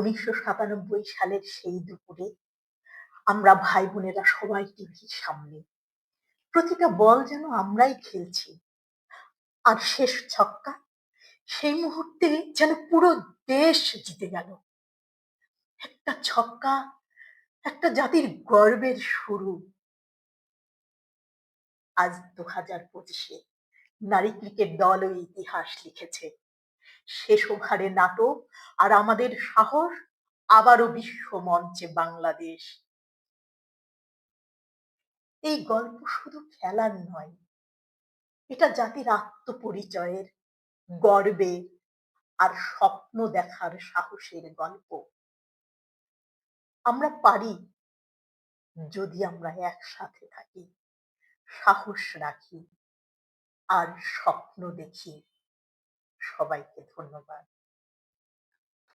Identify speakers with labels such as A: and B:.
A: উনিশশো সাতানব্বই সালের সেই দুপুরে আমরা ভাই বোনেরা সবাই টিভির সামনে। প্রতিটা বল যেন আমরাই খেলছি। আর শেষ ছক্কা সেই মুহূর্তে যেন পুরো দেশ জিতে গেল। একটা ছক্কা একটা জাতির গর্বের শুরু। আজ দু হাজার পঁচিশে নারী ক্রিকেট দল ইতিহাস লিখেছে। শেষ ওভারে নাটক আর আমাদের সাহস আবারও বিশ্ব মঞ্চে বাংলাদেশ। এই গল্প শুধু খেলার নয়, এটা জাতির আত্মপরিচয়ের গর্বে আর স্বপ্ন দেখার সাহসের গল্প। আমরা পারি যদি আমরা একসাথে থাকি, সাহস রাখি আর স্বপ্ন দেখি। সবাইকে ধন্যবাদ।